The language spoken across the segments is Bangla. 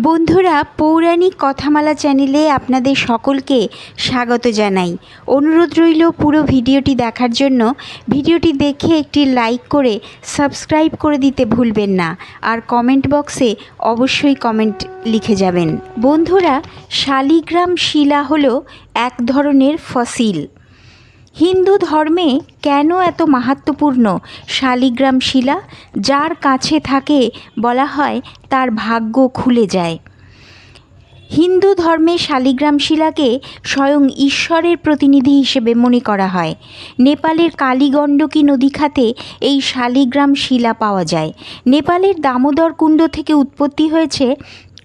বন্ধুরা, পৌরাণিক কথামালা চ্যানেলে আপনাদের সকলকে স্বাগত জানাই। অনুরোধ রইল পুরো ভিডিওটি দেখার জন্য। ভিডিওটি দেখে একটি লাইক করে সাবস্ক্রাইব করে দিতে ভুলবেন না। আর কমেন্ট বক্সে অবশ্যই কমেন্ট লিখে যাবেন। বন্ধুরা, শালিগ্রাম শিলা হলো এক ধরনের ফসিল। হিন্দু ধর্মে কেন এত মাহাত্ম্যপূর্ণ শালিগ্রাম শিলা, যার কাছে থাকে, বলা হয়, তার ভাগ্য খুলে যায়। হিন্দু ধর্মে শালিগ্রাম শিলাকে স্বয়ং ঈশ্বরের প্রতিনিধি হিসেবে মনে করা হয়। নেপালের কালীগণ্ডকী নদী খাতে এই শালিগ্রাম শিলা পাওয়া যায়। নেপালের দামোদর কুণ্ড থেকে উৎপত্তি হয়েছে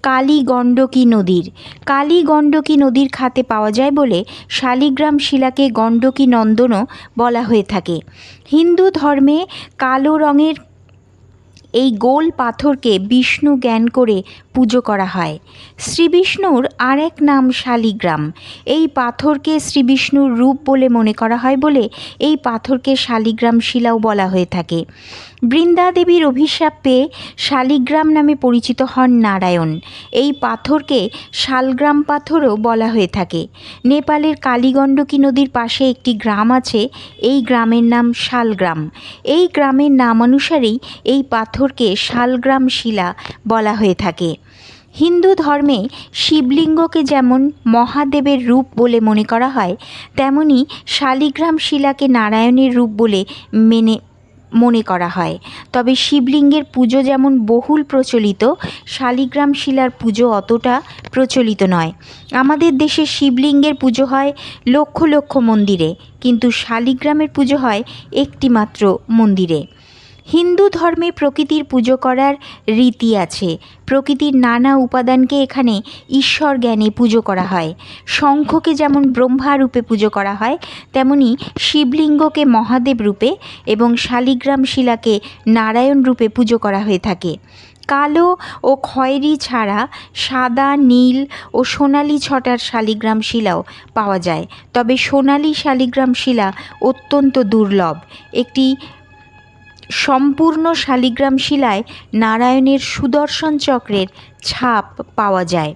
কালী গণ্ডকী নদীর। কালী গণ্ডকী নদীর খাতে পাওয়া যায় বলে শালিগ্রাম শিলাকে গণ্ডকী নন্দনও বলা হয়ে থাকে। হিন্দু ধর্মে কালো রঙের এই গোল পাথরকে বিষ্ণু জ্ঞান করে পুজো করা হয়। শ্রীবিষ্ণুর আর এক নাম শালিগ্রাম। এই পাথরকে শ্রীবিষ্ণুর রূপ বলে মনে করা হয় বলে এই পাথরকে শালিগ্রাম শিলাও বলা হয়ে থাকে। বৃন্দাদেবীর অভিশাপ পেয়ে শালিগ্রাম নামে পরিচিত হন নারায়ণ। এই পাথরকে শালগ্রাম পাথরও বলা হয়ে থাকে। নেপালের কালীগণ্ডকী নদীর পাশে একটি গ্রাম আছে, এই গ্রামের নাম শালগ্রাম। এই গ্রামের নাম অনুসারেই এই পাথরকে শালগ্রাম শিলা বলা হয়ে থাকে। হিন্দু ধর্মে শিবলিঙ্গকে যেমন মহাদেবের রূপ বলে মনে করা হয়, তেমনি শালিগ্রাম শিলাকে নারায়ণের রূপ বলে মেনে, মনে করা হয়। তবে শিবলিঙ্গের পুজো যেমন বহুল প্রচলিত, শালিগ্রাম শিলার পুজো অতটা প্রচলিত নয়। আমাদের দেশে শিবলিঙ্গের পুজো হয় লক্ষ লক্ষ মন্দিরে, কিন্তু শালিগ্রামের পুজো হয় একটি মাত্র মন্দিরে। হিন্দু ধর্মে প্রকৃতির পুজো করার রীতি আছে। প্রকৃতির নানা উপাদানকে এখানে ঈশ্বর জ্ঞানে পুজো করা হয়। শঙ্খকে যেমন ব্রহ্মা রূপে পুজো করা হয়, তেমনি শিবলিঙ্গকে মহাদেব রূপে এবং শালিগ্রাম শিলাকে নারায়ণ রূপে পুজো করা হয়ে থাকে। কালো ও খয়েরি ছাড়া সাদা, নীল ও সোনালি ছটার শালিগ্রাম শিলাও পাওয়া যায়। তবে সোনালি শালিগ্রাম শিলা অত্যন্ত দুর্লভ। একটি সম্পূর্ণ শালিগ্রাম শিলায় নারায়ণের সুদর্শন চক্রের ছাপ পাওয়া যায়।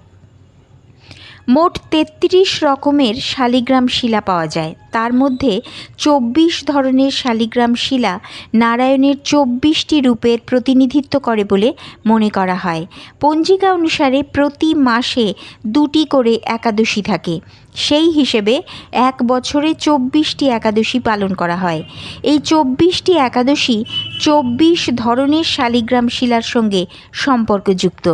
মোট তেত্রিশ রকমের শালিগ্রাম শিলা পাওয়া যায়। তার মধ্যে চব্বিশ ধরনের শালিগ্রাম শিলা নারায়ণের চব্বিশটি রূপের প্রতিনিধিত্ব করে বলে মনে করা হয়। পঞ্জিকা অনুসারে প্রতি মাসে দুটি করে একাদশী থাকে। সেই হিসেবে এক বছরে চব্বিশটি একাদশী পালন করা হয়। এই চব্বিশটি একাদশী চব্বিশ ধরনের শালিগ্রাম শিলার সঙ্গে সম্পর্কযুক্ত।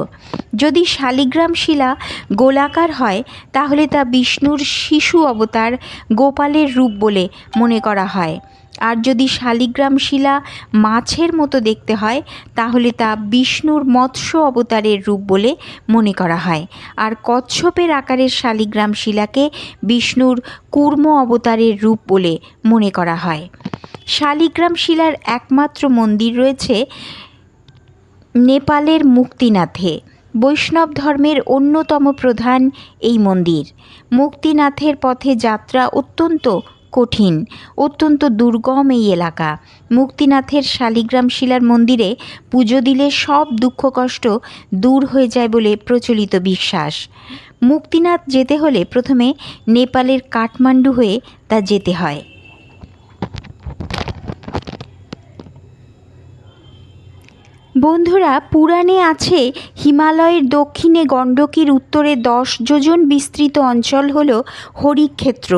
যদি শালিগ্রাম শিলা গোলাকার হয়, তাহলে তা বিষ্ণুর শিশু অবতার গোপালের রূপ বলে মনে করা হয়। আর যদি শালিগ্রাম শিলা মাছের মতো দেখতে হয়, তাহলে তা বিষ্ণুর মৎস্য অবতারের রূপ বলে মনে করা হয়। আর কচ্ছপের আকারের শালিগ্রাম শিলাকে বিষ্ণুর কুর্ম অবতারের রূপ বলে মনে করা হয়। শালিগ্রাম শিলার একমাত্র মন্দির রয়েছে নেপালের মুক্তিনাথে। বৈষ্ণব ধর্মের অন্যতম প্রধান এই মন্দির। মুক্তিনাথের পথে যাত্রা অত্যন্ত কঠিন, অত্যন্ত দুর্গম এই এলাকা। মুক্তিনাথের শালিগ্রাম শিলার মন্দিরে পুজো দিলে সব দুঃখ কষ্ট দূর হয়ে যায় বলে প্রচলিত বিশ্বাস। মুক্তিনাথ যেতে হলে প্রথমে নেপালের কাঠমান্ডু হয়ে তা যেতে হয়। বন্ধুরা, পুরাণে আছে, হিমালয়ের দক্ষিণে গণ্ডকীর উত্তরে দশ যোজন বিস্তৃত অঞ্চল হল হরিক্ষেত্র।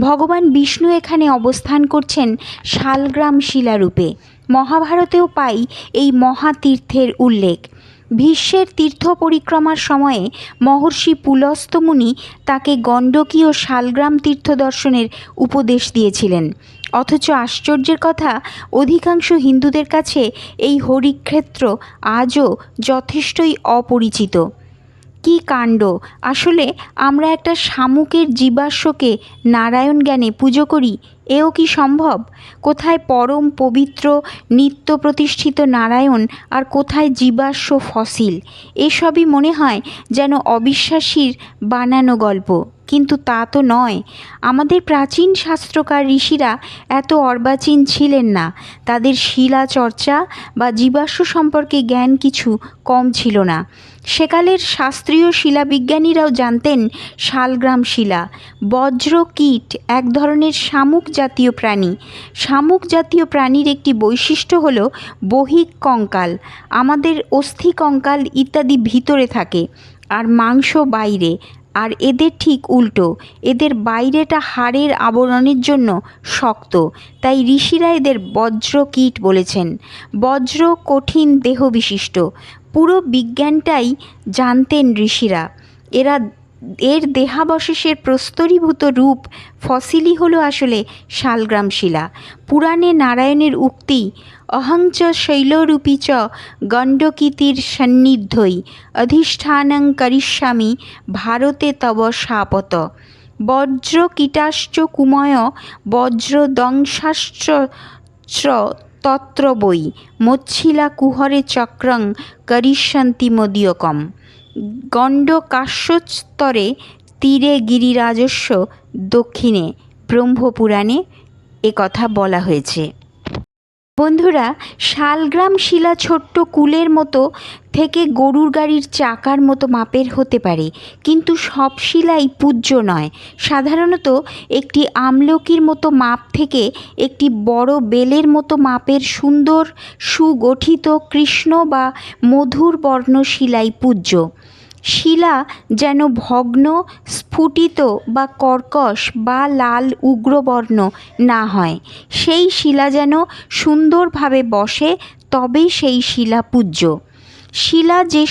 ভগবান বিষ্ণু এখানে অবস্থান করছেন শালগ্রাম শিলারূপে। মহাভারতেও পাই এই মহাতীর্থের উল্লেখ। ভীষ্মের তীর্থ পরিক্রমার সময়ে মহর্ষি পুলস্ত মুনি তাকে গণ্ডকী ও শালগ্রাম তীর্থ দর্শনের উপদেশ দিয়েছিলেন। অথচ আশ্চর্যের কথা, অধিকাংশ হিন্দুদের কাছে এই হরিক্ষেত্র আজও যথেষ্টই অপরিচিত। কি কাণ্ড? আসলে আমরা একটা শামুকের জীবাশ্মকে নারায়ণ জ্ঞানে পুজো করি, এও কি সম্ভব? কোথায় পরম পবিত্র নিত্য প্রতিষ্ঠিত নারায়ণ আর কোথায় জীবাশ্ম ফসিল? এসবই মনে হয় যেন অবিশ্বাসীর বানানো গল্প। কিন্তু তা তো নয়। আমাদের প্রাচীন শাস্ত্রকার ঋষিরা এত অর্বাচীন ছিলেন না। তাদের শিলা চর্চা বা জীবাশ্ম সম্পর্কে জ্ঞান কিছু কম ছিল না। সেকালের শাস্ত্রীয় শিলাবিজ্ঞানীরাও জানতেন শালগ্রাম শিলা, বজ্র কীট এক ধরনের শামুক জাতীয় প্রাণী। শামুক জাতীয় প্রাণীর একটি বৈশিষ্ট্য হল বহিক কঙ্কাল। আমাদের অস্থি কঙ্কাল ইত্যাদি ভিতরে থাকে, আর মাংস বাইরে আর এদের ঠিক উল্টো। এদের বাইরেটা হাড়ের আবরণের জন্য শক্ত। তাই ঋষিরা এদের বজ্র কীট বলেছেন। বজ্র কঠিন দেহ বিশিষ্ট পুরো বিজ্ঞানটাই জানতেন ঋষিরা। এরা এর দেহাবশেষের প্রস্তরীভূত রূপ ফসিলি হলো আসলে শালগ্রাম শিলা পুরাণে নারায়ণের উক্তি অহংচ শৈলরূপী চ গণ্ডকীতির সন্নিধ্যই অধিষ্ঠানং করিষ্যামি, ভারতে তব শাপত। বজ্র কীটাশ্চ কুময় বজ্র দংশাশ্চ তত্র বই মচ্ছিলা কুহরে চক্রং করিষ্যন্তি মদীয়কম। গণ্ডকাশ্যস্তরে তীরে গিরিরাজস্ব, দক্ষিণে ব্রহ্মপুরাণে কথা বলা হয়েছে। বন্ধুরা, শালগ্রাম শিলা ছোট্ট কুলের মতো থেকে গরুর গাড়ির চাকার মতো মাপের হতে পারে। কিন্তু সব শিলাই পূজ্য নয়। সাধারণত একটি আমলকির মতো মাপ থেকে একটি বড় বেলের মতো মাপের সুন্দর, সুগঠিত কৃষ্ণ বা মধুর বর্ণ শিলাই পূজ্য। শিলা যেন ভগ্ন, স্ফুটিত বা কর্কশ বা লাল উগ্রবর্ণ না হয়। সেই শিলা যেন সুন্দরভাবে বসে, তবেই সেই শিলা পূজ্য। শিলা যে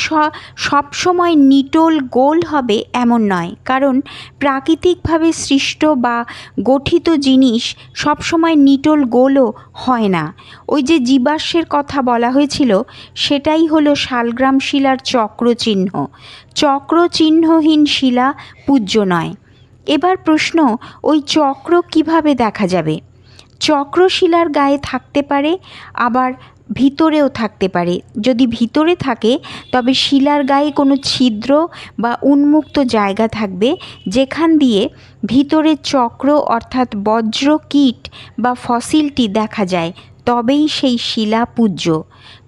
সবসময় নিটোল গোল হবে এমন নয়। কারণ প্রাকৃতিকভাবে সৃষ্ট বা গঠিত জিনিস সবসময় নিটোল গোলও হয় না। ওই যে জীবাশ্মের কথা বলা হয়েছিল, সেটাই হলো শালগ্রাম শিলার চক্রচিহ্ন। চক্রচিহ্নহীন শিলা পূজ্য নয়। এবার প্রশ্ন, ওই চক্র কীভাবে দেখা যাবে? চক্র শিলার গায়ে থাকতে পারে, আবার ভিতরেও থাকতে পারে। যদি ভিতরে থাকে, তবে শিলার গায়ে কোনো ছিদ্র বা উন্মুক্ত জায়গা থাকবে, যেখান দিয়ে ভিতরে চক্র অর্থাৎ বজ্র কীট বা ফসিলটি দেখা যায়, তবেই সেই শিলা পূজ্য।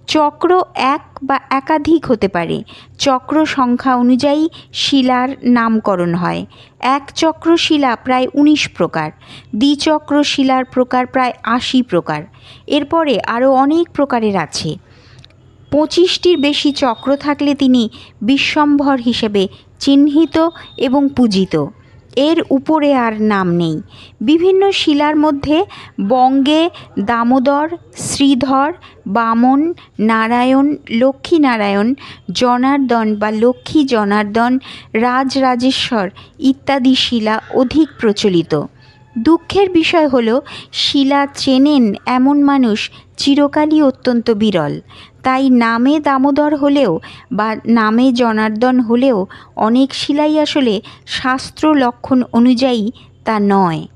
চক্র এক বা একাধিক হতে পারে। চক্র সংখ্যা অনুযায়ী শিলার নামকরণ হয়। এক চক্র শিলা প্রায় উনিশ প্রকার। দ্বিচক্র শিলার প্রকার প্রায় আশি প্রকার। এরপরে আরও অনেক প্রকারের আছে। পঁচিশটির বেশি চক্র থাকলে তিনি বিশ্বম্ভর হিসেবে চিহ্নিত এবং পূজিত। এর উপরে আর নাম নেই। বিভিন্ন শিলার মধ্যে বঙ্গে দামোদর, শ্রীধর, বামন, নারায়ণ, লক্ষ্মীনারায়ণ, জনার্দন বা লক্ষ্মী জনার্দন, রাজরাজেশ্বর ইত্যাদি শিলা অধিক প্রচলিত। দুঃখের বিষয় হল, শিলা চেনেন এমন মানুষ চিরকালই অত্যন্ত বিরল। তাই নামে দামোদর হলেও বা নামে জনার্দন হলেও অনেক শিলাই আসলে শাস্ত্র লক্ষণ অনুযায়ী তা নয়।